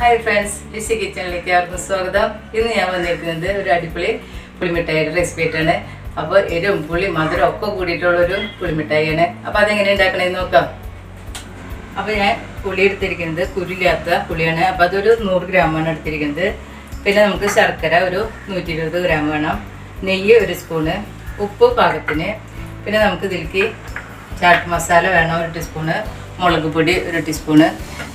Hi friends Lissy കിച്ചണിലേക്ക് ആർക്കും സ്വാഗതം. ഇന്ന് ഞാൻ വന്നിരിക്കുന്നത് ഒരു അടിപൊളി പുളിമിഠായിയുടെ റെസിപ്പി ആയിട്ടാണ് അപ്പോൾ എരും പുളി മധുരം ഒക്കെ കൂടിയിട്ടുള്ള ഒരു പുളിമിഠായിയാണ്. അപ്പോൾ അതെങ്ങനെ ഉണ്ടാക്കണമെന്ന് നോക്കാം. അപ്പോൾ ഞാൻ പുളി എടുത്തിരിക്കുന്നത് കുരുല്ലാത്ത പുളിയാണ്. അപ്പോൾ അതൊരു നൂറ് ഗ്രാമാണ് എടുത്തിരിക്കുന്നത്. പിന്നെ നമുക്ക് ശർക്കര ഒരു നൂറ്റി ഇരുപത് ഗ്രാം വേണം. നെയ്യ് ഒരു സ്പൂണ് ഉപ്പ് പാകത്തിന്. പിന്നെ നമുക്ക് ഇതിലേക്ക് ചാട്ട് മസാല വേണം ഒരു ടീസ്പൂണ് മുളക് പൊടി ഒരു ടീസ്പൂണ്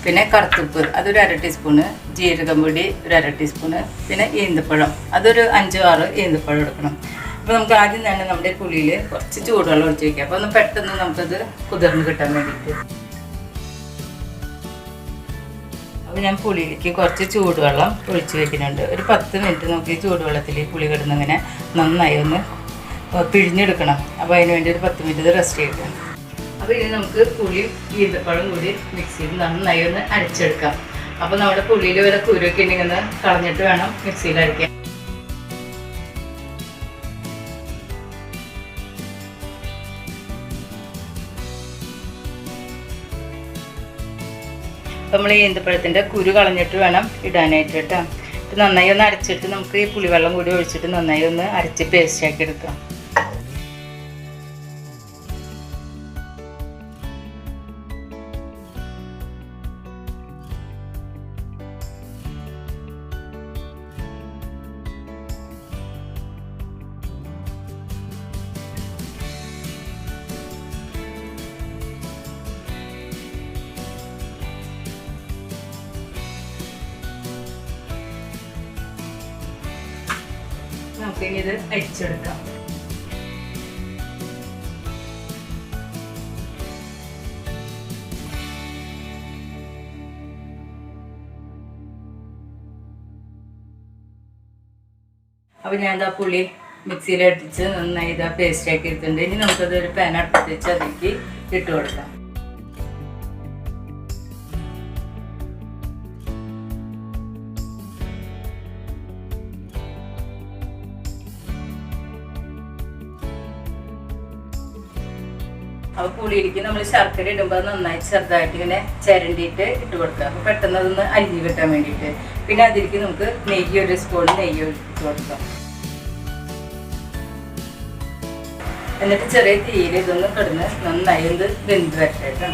പിന്നെ കറുത്തുപ്പ് അതൊരു അര ടീസ്പൂണ് ജീരകം പൊടി ഒരു അര ടീസ്പൂണ് പിന്നെ ഈന്തപ്പഴം അതൊരു അഞ്ചോ ആറ് ഈന്തപ്പഴം എടുക്കണം. അപ്പോൾ നമുക്ക് ആദ്യം തന്നെ നമ്മുടെ പുളിയിൽ കുറച്ച് ചൂടുവെള്ളം ഒഴിച്ച് വയ്ക്കാം അപ്പോൾ ഒന്ന് പെട്ടെന്ന് നമുക്കത് കുതിർന്ന് കിട്ടാൻ വേണ്ടിയിട്ട്. അപ്പോൾ ഞാൻ പുളിയിലേക്ക് കുറച്ച് ചൂടുവെള്ളം ഒഴിച്ച് വയ്ക്കുന്നുണ്ട് ഒരു പത്ത് മിനിറ്റ് നമുക്ക് ഈ ചൂടുവെള്ളത്തിൽ പുളി കിടന്നിങ്ങനെ നന്നായി ഒന്ന് പിഴിഞ്ഞെടുക്കണം. അപ്പോൾ അതിന് വേണ്ടി ഒരു പത്ത് മിനിറ്റ് റെസ്റ്റ് ചെയ്യണം അപ്പോൾ ഇനി നമുക്ക് പുളിയും ഈന്തപ്പഴം കൂടി മിക്സ് ചെയ്ത് നന്നായി ഒന്ന് അരച്ചെടുക്കാം. അപ്പോൾ നമ്മുടെ പുളിയിൽ വരെ കുരുവൊക്കെ ഉണ്ടെങ്കിൽ ഒന്ന് കളഞ്ഞിട്ട് വേണം മിക്സിയിൽ അരയ്ക്കാൻ. നമ്മൾ ഈ ഈന്തപ്പഴത്തിന്റെ കുരു കളഞ്ഞിട്ട് വേണം ഇടാനായിട്ട് കേട്ടോ. നന്നായി ഒന്ന് അരച്ചിട്ട് നമുക്ക് ഈ പുളിവെള്ളം കൂടി ഒഴിച്ചിട്ട് നന്നായി ഒന്ന് അരച്ച് പേസ്റ്റ് ആക്കി എടുക്കാം. നമുക്കിനി ഇത് അരിച്ചെടുക്കാം. ഞാൻ ഇതാ പുളി മിക്സിയിൽ അടിച്ച് നന്നായി ഇതാ പേസ്റ്റ് ആക്കി എടുത്തിട്ടുണ്ട് ഇനി നമുക്കത് ഒരു പാൻ അടുപ്പിച്ച് അതിലേക്ക് ഇട്ട് കൊടുക്കാം. അപ്പോൾ പുളിയിലേക്ക് നമ്മൾ ശർക്കര ഇടുമ്പോൾ അത് നന്നായി ചെറുതായിട്ട് ഇങ്ങനെ ചിരണ്ടിയിട്ട് ഇട്ട് കൊടുക്കുക. അപ്പോൾ പെട്ടെന്ന് അതൊന്ന് അരിഞ്ഞ് കിട്ടാൻ വേണ്ടിയിട്ട്. പിന്നെ അതിലേക്ക് നമുക്ക് നെയ്യ് ഒരു സ്പൂൺ നെയ്യ് ഒഴിച്ച് കൊടുക്കാം. എന്നിട്ട് ചെറിയ തീയിൽ ഇതൊന്ന് കിടന്ന് നന്നായി ഒന്ന് വെന്ത് വരട്ടെ കേട്ടോ.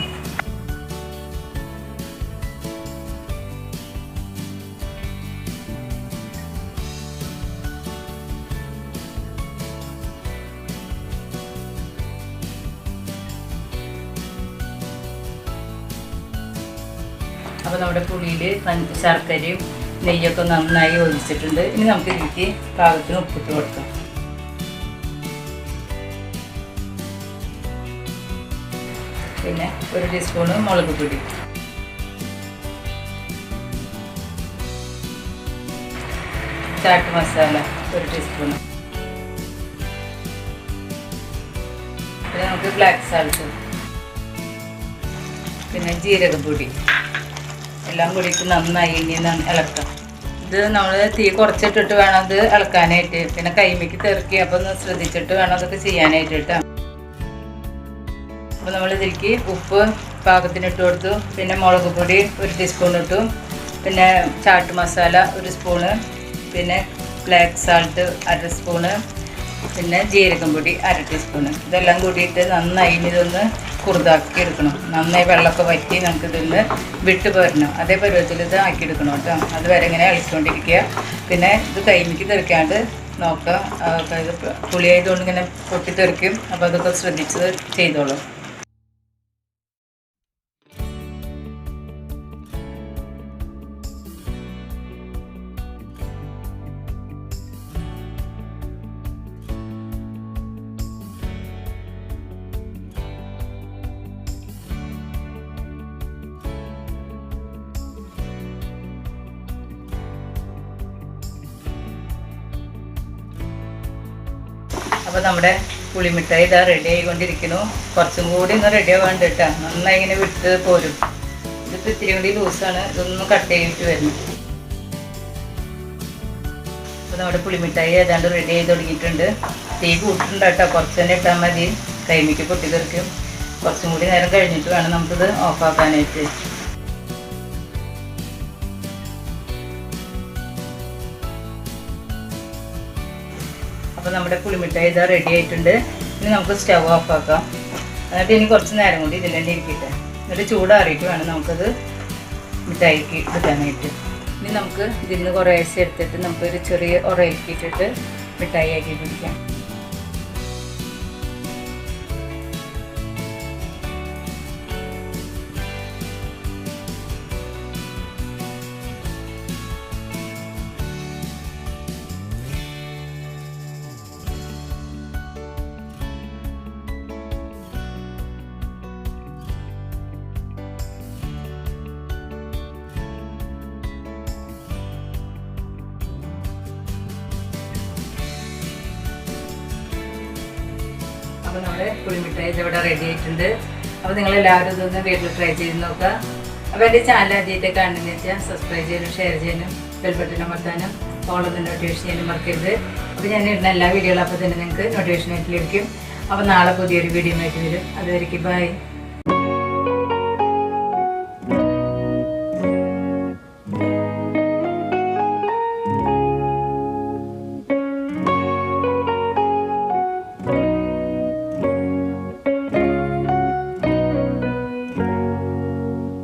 അപ്പോൾ നമ്മുടെ പുളിയിൽ ശർക്കരയും നെയ്യൊക്കെ നന്നായി ഒഴിച്ചിട്ടുണ്ട്. ഇനി നമുക്ക് ഇതിലേക്ക് പാകത്തിന് ഉപ്പിട്ട് കൊടുക്കാം. പിന്നെ ഒരു ടീസ്പൂണ് മുളക് പൊടി. ചാട്ട് മസാല ഒരു ടീസ്പൂണ് പിന്നെ നമുക്ക് ബ്ലാക്ക് സാൾട്ട് പിന്നെ ജീരകപ്പൊടി. എല്ലാം കൂടിയിട്ട് നന്നായി. ഇനി ഇളക്കാം. ഇത് നമ്മൾ തീ കുറച്ചിട്ടിട്ട് വേണം ഇത് ഇളക്കാനായിട്ട്. പിന്നെ കൈമയ്ക്ക് തെറുക്കി അപ്പോൾ ഒന്ന് ശ്രദ്ധിച്ചിട്ട് വേണം അതൊക്കെ ചെയ്യാനായിട്ട് അപ്പോൾ നമ്മൾ ഇതിലേക്ക് ഉപ്പ് പാകത്തിന് ഇട്ട് കൊടുത്തു. പിന്നെ മുളക് പൊടി ഒരു ടീസ്പൂൺ ഇട്ടു. പിന്നെ ചാട്ട് മസാല ഒരു സ്പൂണ് പിന്നെ ബ്ലാക്ക് സാൾട്ട് അര സ്പൂണ് പിന്നെ ജീരകം പൊടി അര ടീസ്പൂണ് ഇതെല്ലാം കൂടിയിട്ട് നന്നായി. ഇനി ഇതൊന്ന് കുറുതാക്കി എടുക്കണം. നന്നായി വെള്ളമൊക്കെ വറ്റി നമുക്ക് ഇതിന്ന് വിട്ട് പോരണം. അതേ പരുവത്തിൽ ഇത് ആക്കി എടുക്കണം കേട്ടോ. അതുവരെ ഇങ്ങനെ ഇളക്കിക്കൊണ്ടിരിക്കുക പിന്നെ ഇത് കൈമിക്ക് തെറിക്കാണ്ട് നോക്കുക പുളിയായതുകൊണ്ട് ഇങ്ങനെ പൊട്ടി തെറിക്കും അപ്പോൾ അതൊക്കെ ശ്രദ്ധിച്ച് ചെയ്തോളൂ. അപ്പോൾ നമ്മുടെ പുളിമിഠായി ഇതാ റെഡി ആയിക്കൊണ്ടിരിക്കുന്നു. കുറച്ചും കൂടി ഒന്ന് റെഡി ആവാണ്ട് കേട്ടോ. നന്നായി ഇങ്ങനെ വിട്ട് പോരും. ഇതിപ്പോൾ ഇത്തിരി കൂടി ലൂസാണ് ഇതൊന്നും കട്ട് ചെയ്തിട്ട് വരുന്നു അപ്പോൾ നമ്മുടെ പുളിമിഠായി ഏതാണ്ട് റെഡി ചെയ്ത് തുടങ്ങിയിട്ടുണ്ട്. തീ കൂട്ടിട്ടുണ്ട് കേട്ടോ. കുറച്ച് തന്നെ ഇട്ടാൽ മതി. കൈമിക്ക് പൊട്ടിത്തെറിക്കും. കുറച്ചും കൂടി നേരം കഴിഞ്ഞിട്ട് വേണം നമുക്കിത് ഓഫാക്കാനായിട്ട് അപ്പോൾ നമ്മുടെ പുളിമിഠായി ഇതാ റെഡി ആയിട്ടുണ്ട്. ഇനി നമുക്ക് സ്റ്റവ് ഓഫ് ആക്കാം. എന്നിട്ട് ഇനി കുറച്ച് നേരം കൊണ്ട് ഇതിൽ തന്നെ ഇരിക്കട്ടെ എന്നിട്ട് ചൂടാറിയിട്ട് വേണം നമുക്കത് മിഠായിക്ക് എടുക്കാനായിട്ട് ഇനി നമുക്ക് ഇതിൽ നിന്ന് കുറേശ്ശെ എടുത്തിട്ട് നമുക്കൊരു ചെറിയ ഉറയിക്കിട്ടിട്ട് മിഠായി ആക്കി പിടിക്കാം അപ്പോൾ നമ്മുടെ പുളിമിഠായി ഇവിടെ റെഡി ആയിട്ടുണ്ട്. അപ്പോൾ നിങ്ങൾ എല്ലാവരും ഇതൊന്ന് വീട്ടിൽ ട്രൈ ചെയ്ത് നോക്കുക. അപ്പോൾ എന്റെ ചാനൽ ആദ്യമായിട്ട് കാണുന്നതെന്ന് വെച്ചാൽ സബ്സ്ക്രൈബ് ചെയ്യാനും ഷെയർ ചെയ്യാനും ബെൽ ബട്ടൺ അമർത്താനും ഫോളോ നോട്ടിഫിക്കേഷൻ ചെയ്യാനും മറക്കരുത്. അപ്പോൾ ഞാൻ ഇടുന്ന എല്ലാ വീഡിയോകളും അപ്പോൾ തന്നെ നിങ്ങൾക്ക് നോട്ടിഫിക്കേഷൻ ആയിട്ട് ലഭിക്കും. അപ്പോൾ നാളെ പുതിയൊരു വീഡിയോ ആയിട്ട് വരും. അതുവരേക്കും ബൈ